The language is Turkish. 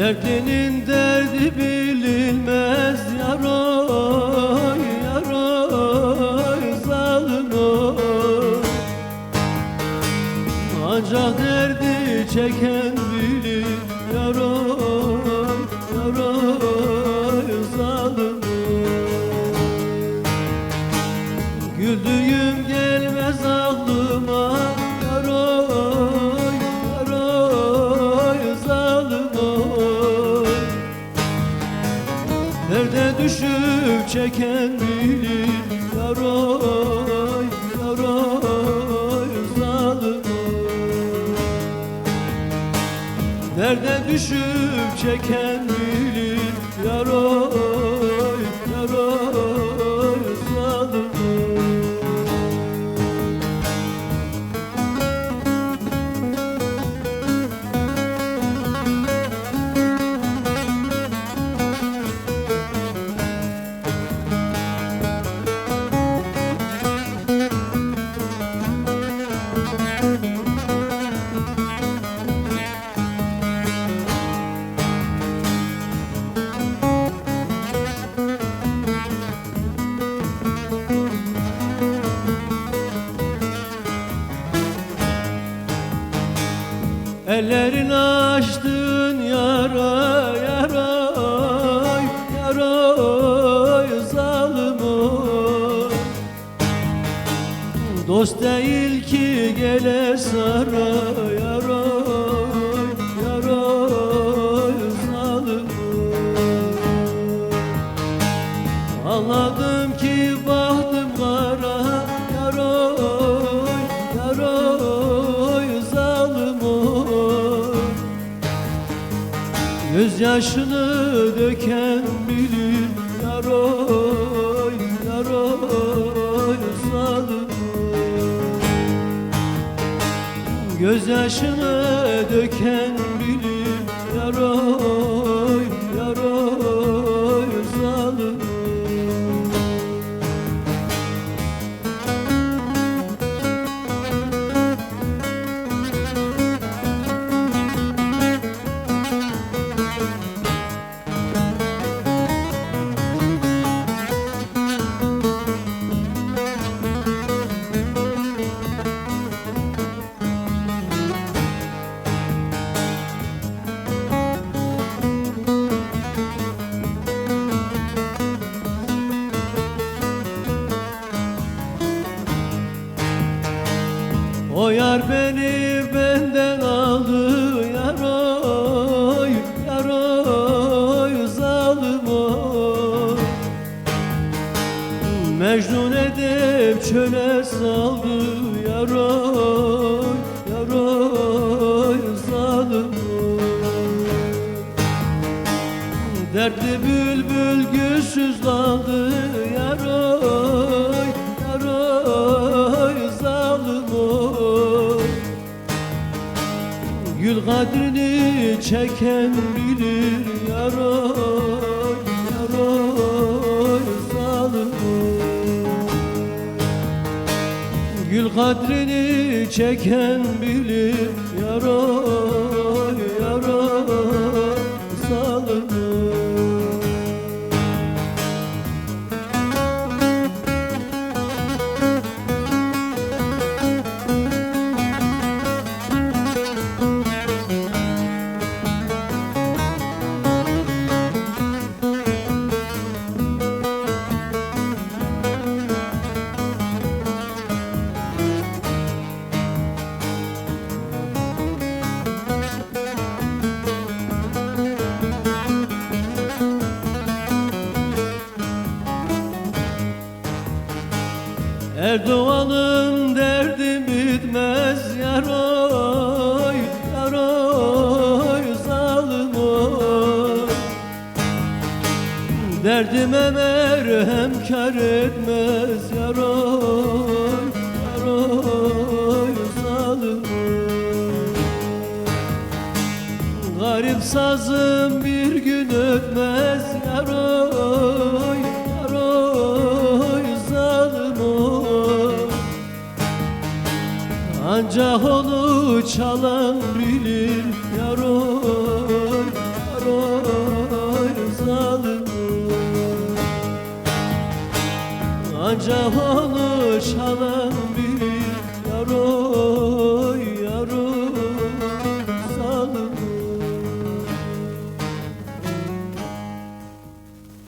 Dertlinin derdi bilinmez yaroy yaroy zalim oy. Ancak derdi çeken çeken bilir Yaroy, yaroy, zalim Derde düşüp çeken ki gele sara yara yara zalim ki bahtım kara Yaroy, yaroy zalim oy Gözyaşını döken bilir Yaroy, yaroy Gözyaşını döken bilir Yaroy, O yar beni benden aldı yaroy yaroy zalim oy. Mecnun edip çöle saldı yaroy yaroy zalim oy. Dertli bülbül gülsüz kaldı yaroy yaroy Gül kadrini çeken bilir yaroy yaroy zalim. Gül kadrini çeken bilir yaroy Erdoğan'ın derdi bitmez yaroy yaroy zalim oy. Derdime merhem kar etmez yaroy yaroy zalim oy. Garip sazım Ancak onu çalan bilir. Yaroy yaroy zalim. Ancak onu çalan